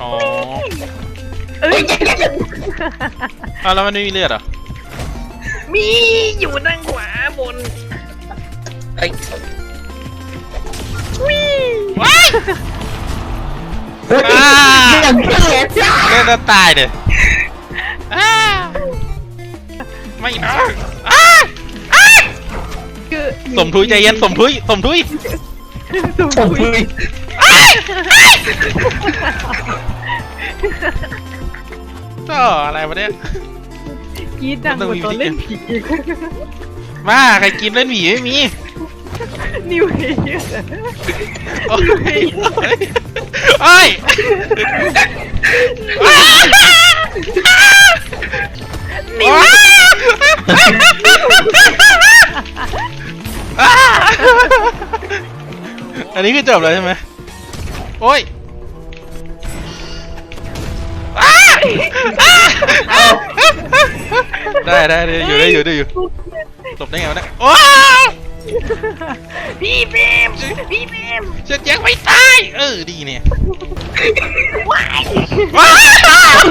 อ๋อเอ้ยอ้าวแล้วมันไม่มีเลือดเหรอมีอยู่ด้านขวาบนเอ้ยวิ่งว้ายเฮ้ยอ่าเรื่องเท่จ้าเล่นแล้วตายเลยอ้าไม่นะอ้าอ้าคือสมทุยใจเย็นสมทุยสมทุยผมทุย เฮ้ย ก็อะไรวะเนี่ยกรีดดังกว่าตอนเล่นผีมาใครกินเล่นหมีไม่มีนิวเฮียโอ้ยโอ้ยอ้านิวอ้าอันนี้คือจบแล้วใช่ไหมโอ้ย ได้ได้ได้อยู่ได้อยู่ได้อยู่หลบได้ไงวะเนี่ยว้าพี่เบมพี่เบมจะยังไม่ตายเออดีเนี่ยว้ายว้าว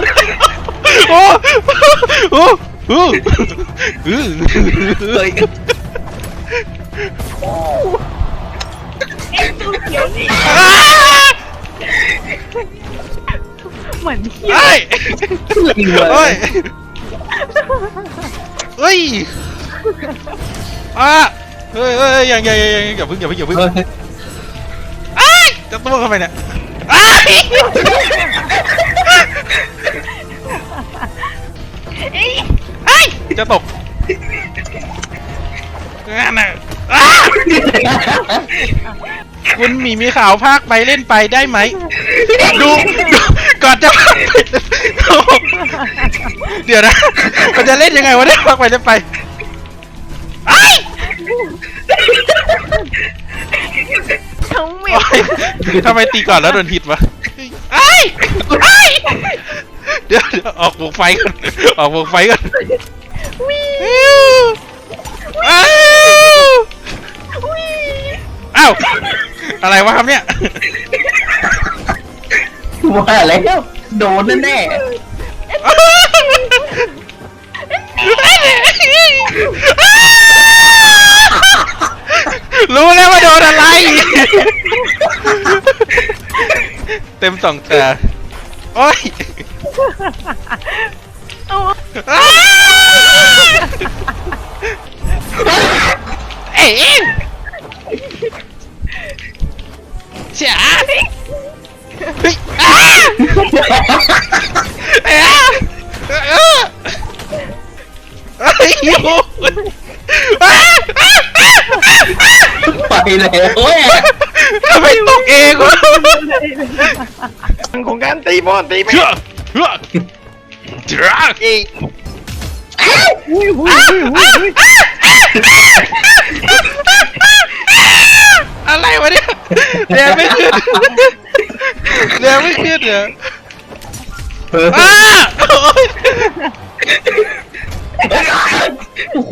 โอ้โอ้โอ้เออเฮ้ยไอ้ตัวเขียวนี่อ้า เหมือนเขี้ยวเฮ้ยเฮ้เฮ้ยยเฮ้ยอะเฮ้ยเฮ้ยยังยังยังยังอย่าเพึ่งอย่าเพึ่งอย่าเพึ่งเฮ้ยไอ้ยจะตัวเข้าไปเนี่ยไอ้ายเอ้ยไอ้ยจะตกงั้นน่ะอ้าคุณหมีมีข่าวภาคไปเล่นไปได้ไหมดูดู ก่อนจะพากไปเดี๋ยวนะมันจะเล่นยังไงวะเนี่ยพากไปเล่นไปไอ้ยทั้งเมโอ๊ลยทำไมตีก่อนแล้วโดนฮิตวะไอ้ยไอ้ยเดี๋ยวเดี๋ยวออกวงไฟก่อนออกวงไฟก่อนวิ่งอ้าววิ่งอ้าวอะไรวะครับเนี่ย ว่าแล้วโดนแน่รู้แล้วว่าโดนอะไร เต็มสองตาโอ้ยเอา อ้ยอ้าอ้าอ้าอ้าๆไปแล้วเว้ยทำไมตกเองวะของการตีบอลตีไม่เชื่อเชื่อเชื่ออุ้ยอุ้ยอุ้ยอุ้ยอะไรวะเนี่ยแดงไม่ขึ้นแดงไม่ขึ้นเหรอเฮ้ยอ้า โอ้โห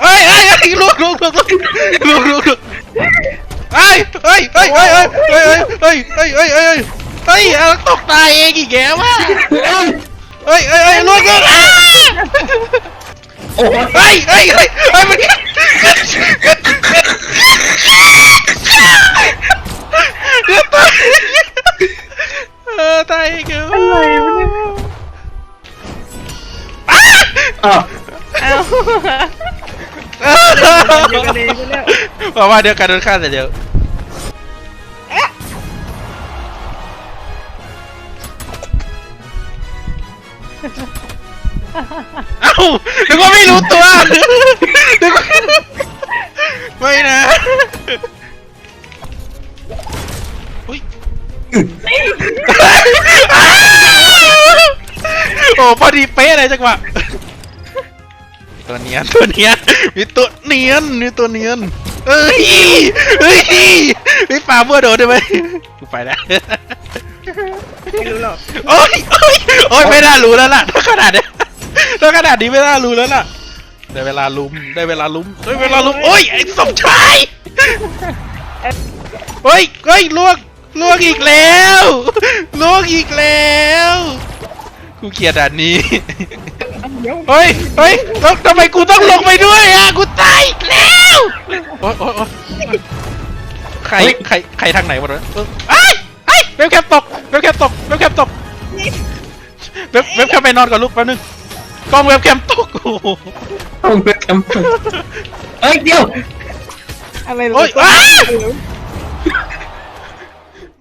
เอ้ยเอ้ยเอ้ยลูกลูกลูกลูกลูกลุกลูกเอ้ยเอ้ยเอ้ยเอ้ยเอ้ยเอ้ยเอ้ยเอ้ยเอ้ยเอ้ยเอ้ยเอ้ยเอาตกตายเองอีกแกวะเอ้ยเอ้ยเอ้ยลูกลูกอ้าโอ้โหเฮ้ยเฮ้ยเฮ้ยเฮ้ยมัน อ้าวเอาเออเดียวกันเองไปแล้วบอกว่าเดียวกันโดนฆ่าแต่เดียวเอ้านึกว่าไม่รู้ตัวนึกว่าไม่นะอุ้ยโอ้พอดีเป๊ะเลยจังหวะ ตัวเนียนตัวเนียนมีตัวเนียนมีตัวเนียนเอ้ยเฮ้ยไม่ปาเมื่อโดนได้ไหมกูไปแล้วไม่รู้หรอกโอ้ยโอ้ยโอ้ยไม่น่ารู้แล้วล่ะถ้าขนาดเนี้ยถ้าขนาดนี้ไม่น่ารู้แล้วล่ะได้เวลาลุมได้เวลาลุมได้เวลาลุมโอ้ยไอ้สมชายเฮ้ยเฮ้ยลวกลวกอีกแล้วลวกงอีกแล้วกูเกลียดด่านนี้ เดี๋ยวเฮ้ยเฮ้ยแล้วทำไมกูต้องลงไปด้วยอะ กูตายอีกแล้วโอ๊ยโอ๊ยโอ๊ยใคร ใคร ใครทางไหนวะเนี่ยเออไอ้ไอ้ยเว็บแคมตก เว็บแคมตก เว็บแคมตก เว็บเว็บแคมไปนอนก่อนลูกแป๊บนึง กล้องเว็บแคมตกโอ้โหต้องเป็นแคมป์เอ้ยเดี๋ยวอะไรโอ๊ยอ้า